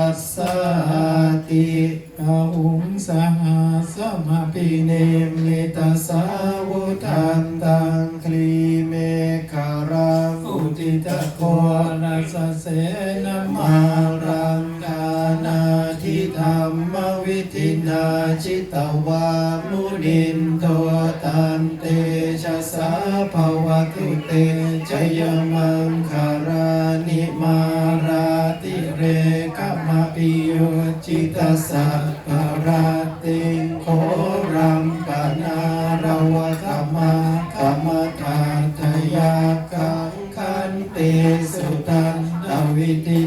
ปัสสาติกาหุงสหสมาปิเนมิตาสาวุทันตังคลีเมคารังอุติตะโคนัสเสนมารังกานาทิธรรมวิธินาจิตวามุนินโทตันเตชะสาภวตุเตจยมัง จิตสสะปาราติโครัมปนารวะธรรมะธรรมทานทยากังคันเตสุตันตวิติ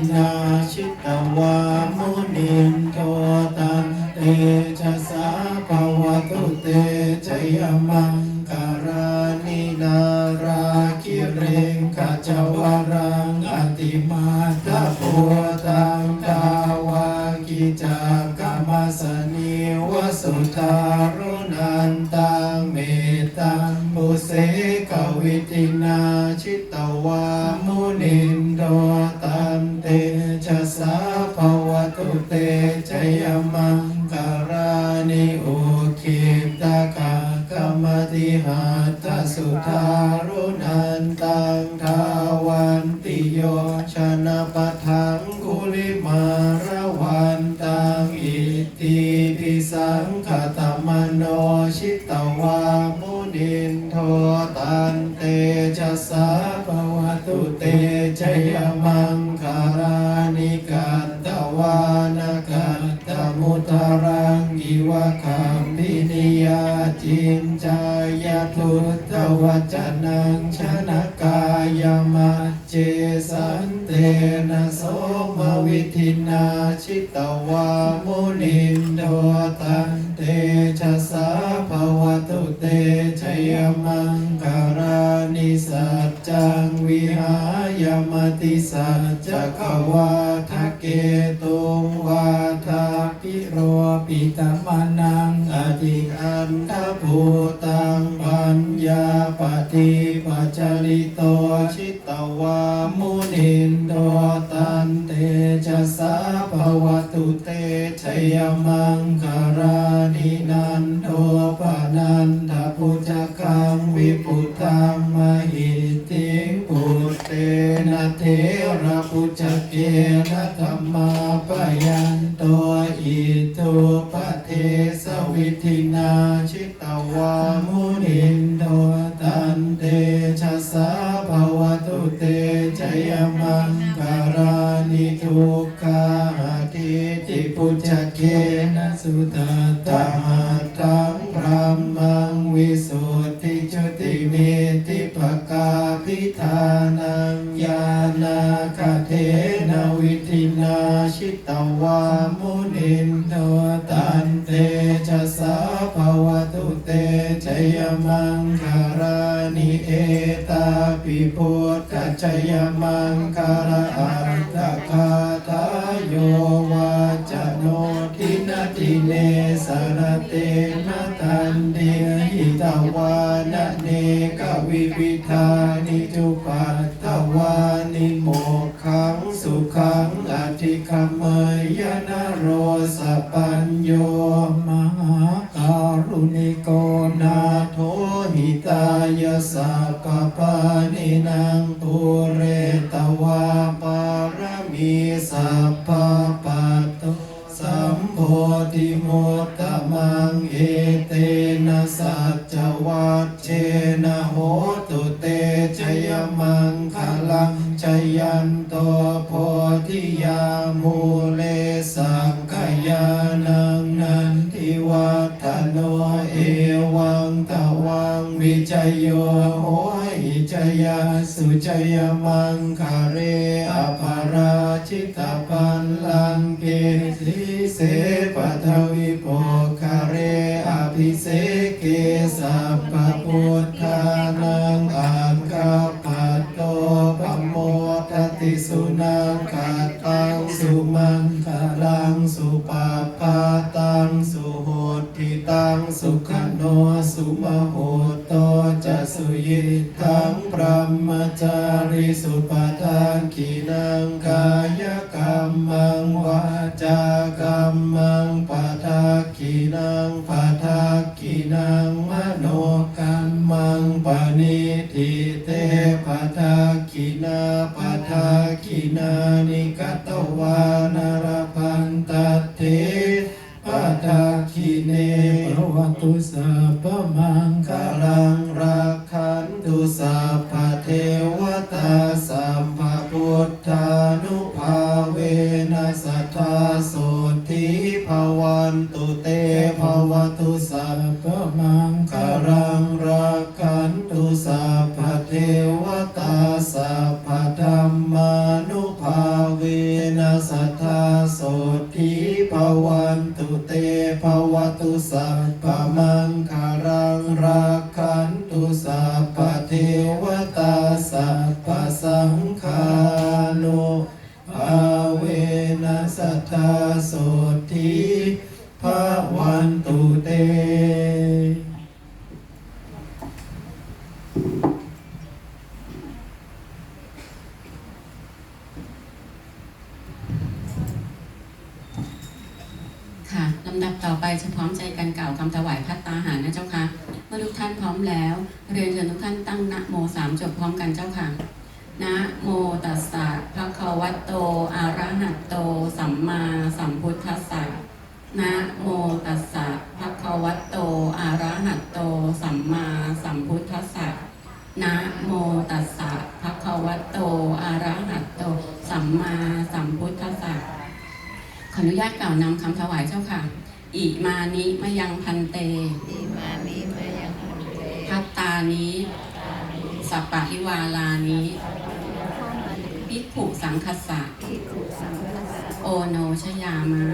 ตสุทา สันเตนะโสมวิธินาชิตวามุนินโดตันเตชะสาภวตุเตชยมังการานิสัจจังวิหายมติสัจจะขวาทะเกตุงวาทาปิโรปิตมนังอธิอันทภูตังปัญญาปฏิปัจจริโตชิตวา ตุเตชยมังคารานินันโดปานันทปุจกังวิปุตังมหิติงปุตเตนะเทระปุจเกนะธรรม ชิตวามุนินโนตันเตชะสาภวตุเตชยมังคารานิเอตาปิพุทธชยมังคาราอัตตคาทายโย สปัญโยมหาการุณิโกนาโทหิตายสัพพปานินางปุเรตวาปารมีสัพพปัตโตสัมโพธิมุตตมังเอเตนะสัจจวัชเชนะโหตุเตชยมังคลังชยันโตโพธิยา จโยโหหิจยาสุจยมังคาเรอภาราชิตาปันลังเกสิเสปทวิโปคาเรอภิเส กินาปะทากินานิกตวานารพันตเทปะทากิเนภวตุสา มังคารังรักขันตุสา อะระหะโต สัมมาสัมพุทธัสสะนะโมตัสสะภะคะวะโตอะระหะโต สัมมาสัมพุทธัสสะนะโมตัสสะภะคะวะโตอะระหะโต สัมมาสัมพุทธัสสะขออนุญาตกล่าวนำคำถวายเจ้าค่ะ อิมานิมะยังพันเตอิมานิมะยังพันเตพัตตานิสัปปะริวาลานิ พิกขุสังคสะภิกขุสังฆสะ โอโนชยามะ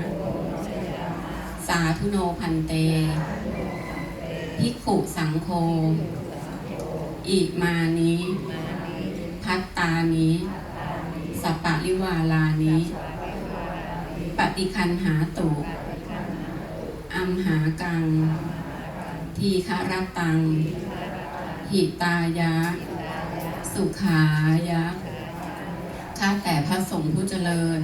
สาธุโนพันเตพิกขุสังโฆอิมานิมานิพัตตานิสัปปะริวาลานิปฏิคันหาตุอัมหากัง ทีฆรตัง หิตายะ สุขายะ ข้าแต่พระสงฆ์ผู้เจริญ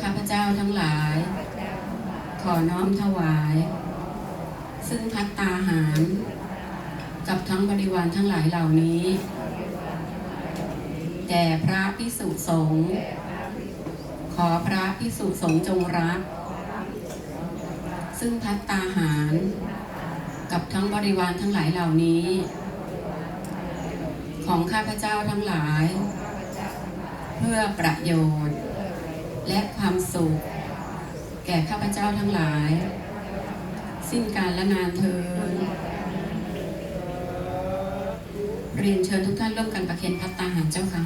ข้าพเจ้าทั้งหลาย ขอน้อมถวาย ซึ่งพัตตาหาร กับทั้งบริวารทั้งหลายเหล่านี้ แด่พระพิสุสงฆ์ ขอพระพิสุสงฆ์จงรับซึ่งพัตตาหาร กับทั้งบริวารทั้งหลายเหล่านี้ของข้าพเจ้าทั้งหลาย เพื่อประโยชน์ และความสุข แก่ข้าพเจ้าทั้งหลาย สิ้นการละนานเทินเรียนเชิญทุกท่านร่วมกันประเคนพัตตาหารเจ้าค่ะ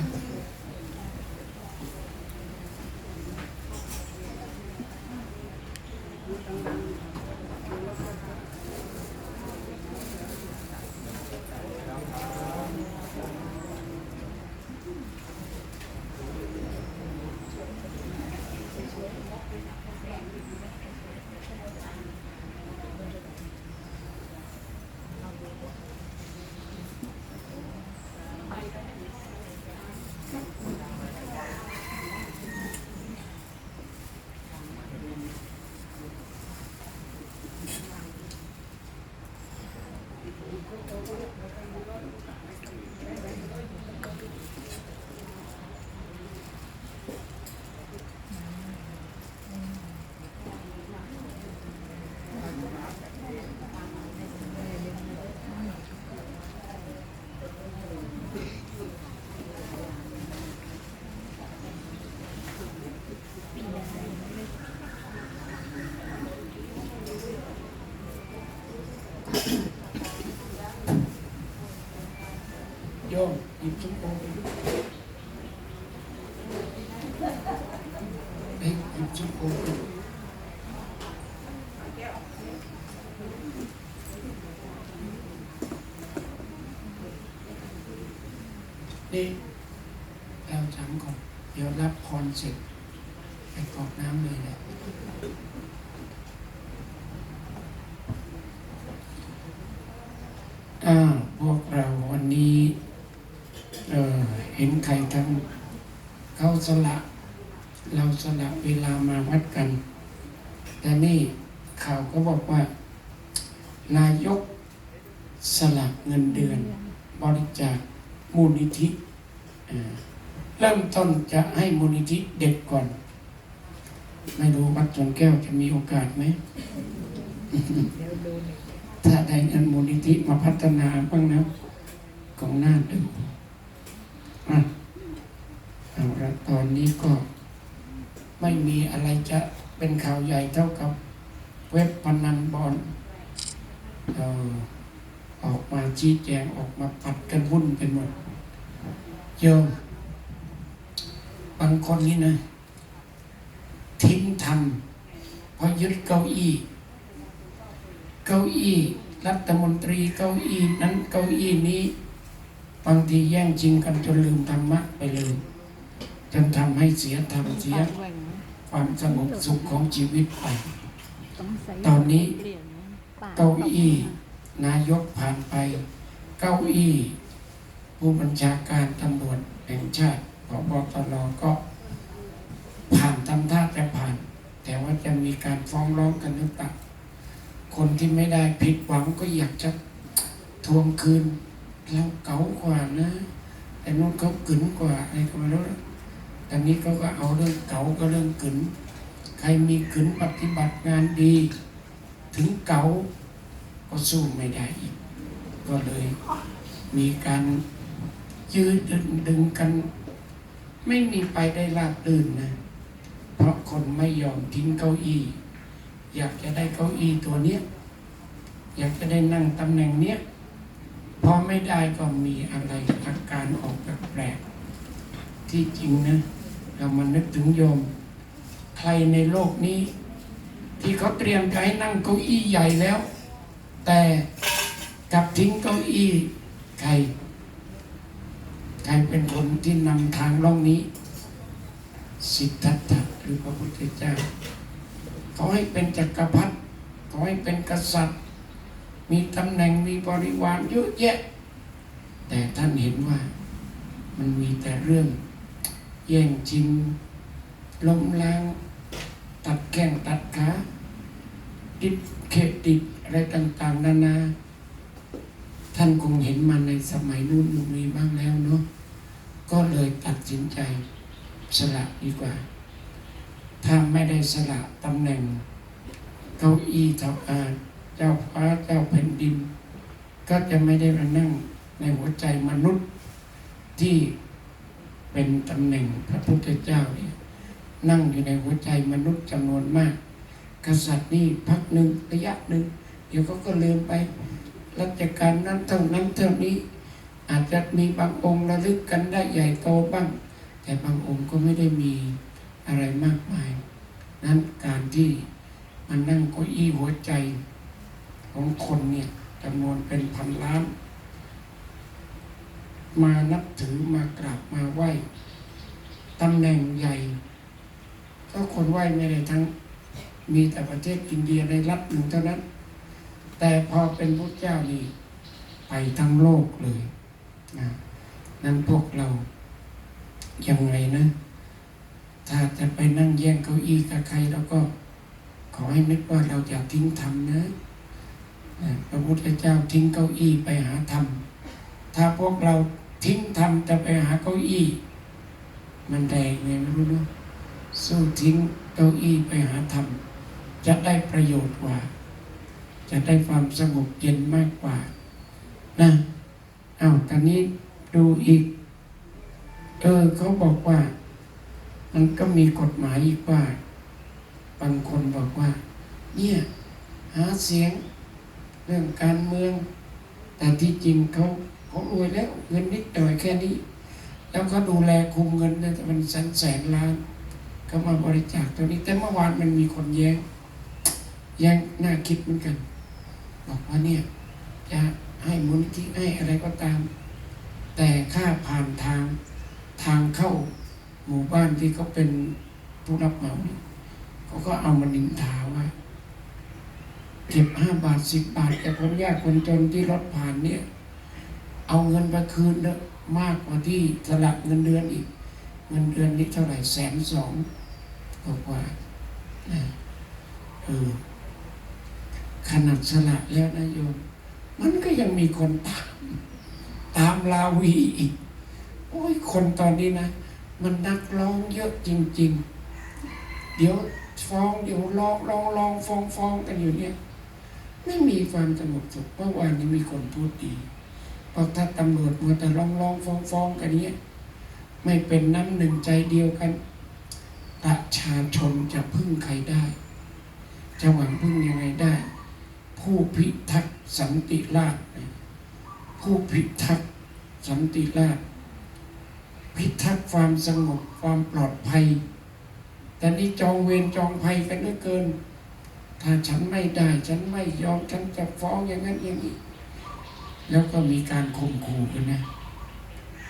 โยมหยิบชุบโอไปด้วยเฮ้ยหยิบชุบโอไปด้วย นี่เราถามก่อน เดี๋ยวรับพรเสร็จไปกรอกน้ำเลยแหละอ้าวพวกเราวันนี้เออเห็นใครทำเขาสละ เราสละเวลามาวัดกัน แต่นี่ข่าวก็บอกว่า นายกสลักเงินเดือน บริจาคมูลนิธิอ่าเริ่มต้นจะให้มูลนิธิเด็กก่อน ไม่รู้วัดสวนแก้วจะมีโอกาสไหม ถ้าได้เงินมูลนิธิมาพัฒนาบ้างนะของหน้าดูอะเอาละตอนนี้ก็ไม่มีอะไรจะเป็นข่าวใหญ่เท่ากับ เว็บพนันบอลเอ่อออกมาชี้แจงออกมาปัดกันวุ่นไปหมดโยมบางคนนี่นะ ทิ้งทำ เพอยึดเก้าอี้ เก้าอี้รัฐมนตรีเก้าอี้นั้นเก้าอี้นี้ บางทีแย่งชิงกันจนลืมธรรมะไปเลยจนทำให้เสียธรรมเสีย ความสงบสุขของชีวิตไป ตอนนี้เก้าอี้นายกผ่านไป เก้าอี้ ผู้บัญชาการตำรวจแห่งชาติพบตรก็ผ่านทำท่าจะผ่าน แต่ว่าจะมีการฟ้องร้องกันหรือเปล่าคนที่ไม่ได้ผิดหวังก็อยากจะทวงคืนเราเก๋ากว่านะแต่นู้นเขากึนกว่าอะไรก็ไม่รู้นะแต่นี้เขาก็เอาเรื่องเก๋าก็เรื่องกึนใครมีกึนปฏิบัติงานดี ถึงเก๋าก็สู้ไม่ได้อีก ก็เลยมีการยืดดึงดึงกัน ไม่มีไปได้ราบรื่นนะ เพราะคนไม่ยอมทิ้งเก้าอี้ อยากจะได้เก้าอี้ตัวเนี้ยอยากจะได้นั่งตำแหน่งเนี้ยพอไม่ได้ก็มีอะไรอาการออกแปลกๆที่จริงนะ เรามานึกถึงโยม ใครในโลกนี้ ที่เขาเตรียมจะให้นั่งเก้าอี้ใหญ่แล้ว แต่กลับทิ้งเก้าอี้ใครใครเป็นคนที่นำทางล่องนี้ สิทธัตถะหรือพระพุทธเจ้าเขาให้เป็นจักรพรรดิเขาให้เป็นกษัตริย์ มีตำแหน่งมีบริวารเยอะแยะ แต่ท่านเห็นว่ามันมีแต่เรื่อง แย่งชิงล้มล้าง ตัดแข้งตัดขาดิดเครดิตอะไรต่าง ๆ นานาท่านคงเห็นมาในสมัยนู้นยุคนี้บ้างแล้วเนาะก็เลยตัดสินใจ สละดีกว่า ถ้าไม่ได้สละตำแหน่ง เก้าอี้เจ้าอาเจ้าฟ้าเจ้าแผ่นดิน ก็จะไม่ได้มานั่งในหัวใจมนุษย์ที่เป็นตำแหน่งพระพุทธเจ้าเนี่ยนั่งอยู่ในหัวใจมนุษย์จำนวนมาก กษัตริย์นี่พักหนึ่งระยะหนึ่งเดี๋ยวเขาก็ลืมไปรัชกาลนั้นเท่านั้นเท่านี้ อาจจะมีบางองค์ระลึกกันได้ใหญ่โตบ้าง แต่บางองค์ก็ไม่ได้มีอะไรมากมาย นั้นการที่มันนั่งเก้าอี้หัวใจของคนเนี่ยจำนวนเป็นพันล้าน มานับถือมากราบมาไหว้ตำแหน่งใหญ่ ก็คนไหว้ไม่ได้ทั้งมีแต่ประเทศอินเดียในรัฐหนึ่งเท่านั้น แต่พอเป็นพระเจ้านี่ไปทั้งโลกเลยนะนั้นพวกเรา ยังไงนะ ถ้าจะไปนั่งแย่งเก้าอี้กับใครแล้วก็ขอให้นึกว่าเราอย่าทิ้งธรรมนะพระพุทธเจ้าทิ้งเก้าอี้ไปหาธรรม ถ้าพวกเราทิ้งธรรมจะไปหาเก้าอี้ มันแรงไงไม่รู้เนอะสู้ทิ้งเก้าอี้ไปหาธรรม จะได้ประโยชน์กว่า จะได้ความสงบเย็นมากกว่า นะ เอาตอนนี้ดูอีก เออเขาบอกว่า มันก็มีกฎหมายอีกว่า บางคนบอกว่า เนี่ย หาเสียง เรื่องการเมือง แต่ที่จริงเขาเขารวยแล้วเงินนิดหน่อยแค่นี้ แล้วเขาดูแลคุมเงินเนี่มันแสนแสนล้านเขามาบริจาคตัวนี้ แต่เมื่อวานมันมีคนแย้งแย้งน่าคิดเหมือนกัน บอกว่าเนี่ย จะให้มูลนิธิให้อะไรก็ตาม แต่ค่าผ่านทาง ทางเข้าหมู่บ้านที่เขาเป็นผู้รับเหมาเนี่ยเขาก็เอามานินทาว่าเก็บห้าบาทสิบบาท แต่คนยากคนจนที่รถผ่านเนี่ย เอาเงินมาคืนเนอะมากกว่าที่สลักเงินเดือนอีก เงินเดือนนี้เท่าไหร่แสนสองคบอกว่านะเออขนาดสละแล้วนะโยม มันก็ยังมีคนตาม ตามลาวีอีก โอ้ยคนตอนนี้นะ มันนักร้องเยอะจริง ๆ เดี๋ยวฟ้องเดี๋ยวร้องร้องร้องฟ้องฟ้องกันอยู่เนี่ย ไม่มีความสงบสุขเมื่อวานนี้มีคนพูดดีเพราะถ้าตำรวจมัวแต่ร้องร้องฟ้องฟ้องกันเนี้ยไม่เป็นน้ำหนึ่งใจเดียวกันประชาชนจะพึ่งใครได้ จะหวังพึ่งยังไงได้ ผู้พิทักษ์สันติราษฎร์ผู้พิทักษ์สันติราษฎร์ พิทักษ์ความสงบความปลอดภัย แต่นี่จองเวรจองภัยกันเหลือเกิน ถ้าฉันไม่ได้ ฉันไม่ยอมฉันจะฟ้องอย่างนั้นอย่างนี้ แล้วก็มีการข่มขู่กันนะ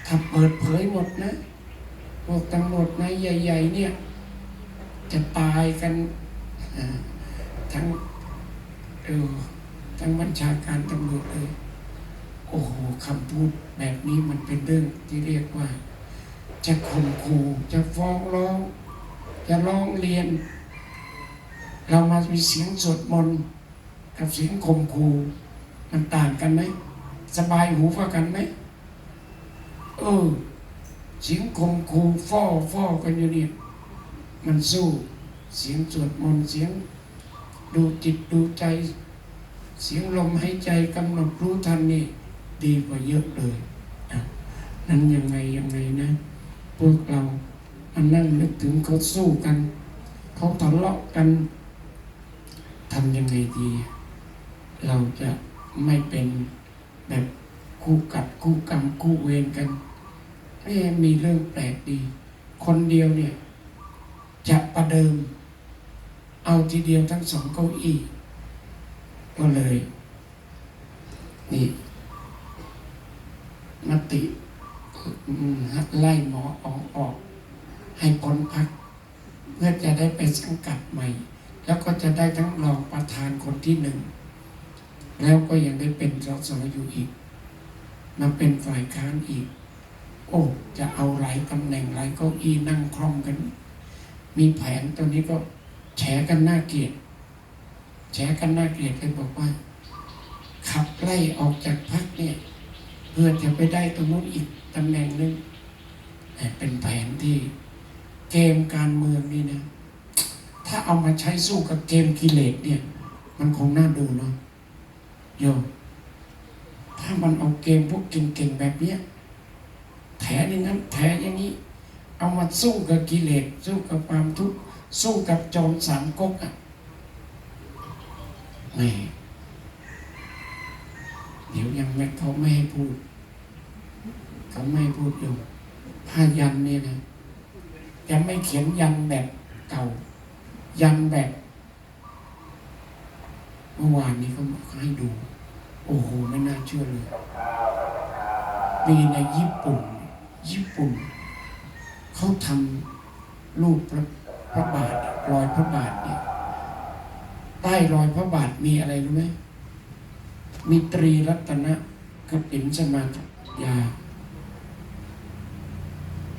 ถ้าเปิดเผยหมดนะพวกตำรวจนายใหญ่ ๆ เนี่ย จะตายกันทั้งเออทั้งบัญชาการตำรวจเลย โอ้โหคำพูดแบบนี้มันเป็นเรื่องที่เรียกว่า จะข่มขู่จะฟ้องร้อง จะร้องเรียน เรามามีเสียงสวดมนต์กับเสียงข่มขู่มันต่างกันไหมสบายหูกว่ากันไหมเออเสียงคมคูฟ้อฟ้อกันอยู่เนี่ยมันสู้เสียงสวดมนต์เสียงดูจิตดูใจ เสียงลมหายใจกำหนดรู้ทันนี่ ดีกว่าเยอะเลย นั้นยังไงยังไงนะ พวกเรามานั่งนึกถึงเขาสู้กัน เขาทะเลาะกันทำยังไงดี เราจะไม่เป็นแบบคู่กัดคู่กรรมคู่เวรกันเอ๊มีเรื่องแปลกดี คนเดียวเนี่ย จะประเดิม เอาทีเดียวทั้งสองเก้าอี้ก็เลย นี่มติ ไล่หมอออกออก ให้พ้นพัก เพื่อจะได้ไปสังกัดใหม่ แล้วก็จะได้ทั้งรองประธานคนที่หนึ่ง แล้วก็ยังได้เป็นสสอยู่อีกมาเป็นฝ่ายค้านอีก โอ้จะเอาหลายตำแหน่งหลายเก้าอี้นั่งคล่อมกัน มีแผนตัวนี้ก็แฉกันหน้าเกลียดแฉกันหน้าเกลียดเลยบอกว่า ขับไล่ออกจากพักเนี่ย พื่อจะไปได้ตรงนู้นอีกตำแหน่งหนึ่งเป็นแผนที่เกมการเมืองนี่นะถ้าเอามาใช้สู้กับเกมกิเลสเนี่ย มันคงน่าดูเนาะโยมถ้ามันเอาเกมพวกเก่งๆแบบเนี้ยแถอย่างนั้นแถอย่างนี้ เอามาสู้กับกิเลสสู้กับความทุกข์สู้กับโจรสามก๊กอะไม่ เดี๋ยวยังไม่เขาไม่ให้พูดเขาไม่ให้พูดอยู่ผ้ายันเนี่ยนะยังไม่เขียนยันแบบเก่า ยันแบบเมื่อวานนี้เขาให้ดู โอ้โหไม่น่าเชื่อเลยมีในญี่ปุ่น ญี่ปุ่น เขาทำรูปพระพระบาทรอยพระบาทเนี่ยใต้รอยพระบาทมีอะไรรู้ไหม มีตรีรัตนะกปินสมาธิยา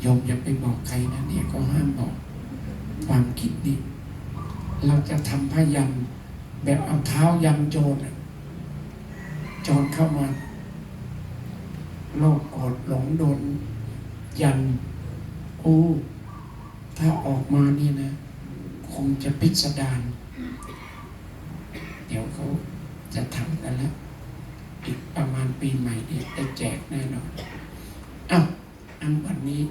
โยมอย่าไปบอกใครนะเนี่ยก็ห้ามบอก ความคิดนี้เราจะทำพยันแบบเอาเท้ายันโจรน่ะโจรเข้ามา โลกกรธหลงโดน ยันโอ้ถ้าออกมานี่นะ คงจะพิสดารเดี๋ยวเขาจะทำกันแล้ว อีกประมาณปีใหม่เนี่ยได้แจกแน่นอนอ้าวอันวันนี้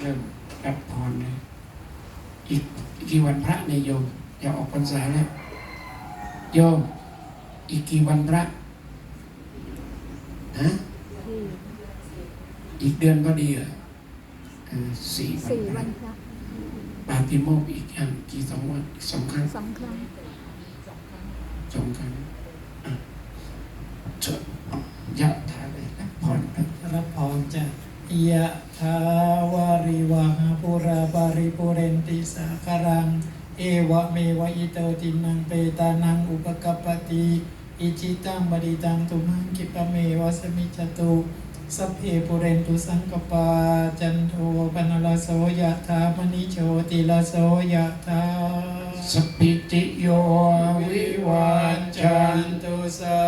เริ่มรับพรเลยอีกกี่วันพระเนี่ยโยมจะออกพรรษาแล้วโยมอีกกี่วันพระฮะอีกเดือนพอดีเหรอเออสี่วันสี่พวัระนพระปาติโมกข์อีกอันกี่สองวันสองครั้งสองครั้งสองครั้งอะ ชดยะทาเลยรับพรรับพรจากยะทาวาริวหาปุราบาริปุเรนติสาคารัง เอวะเมวะอิโตตินังเปตานังอุปกปปติอิจิตังบดิตังตุมังคิปะเมวะสมิจตุสัพเพปุเรนตุสังกปาจันโทปนลโสยะธามณิโชติลโสยะธาสปิติโยวิวัจจันตุสั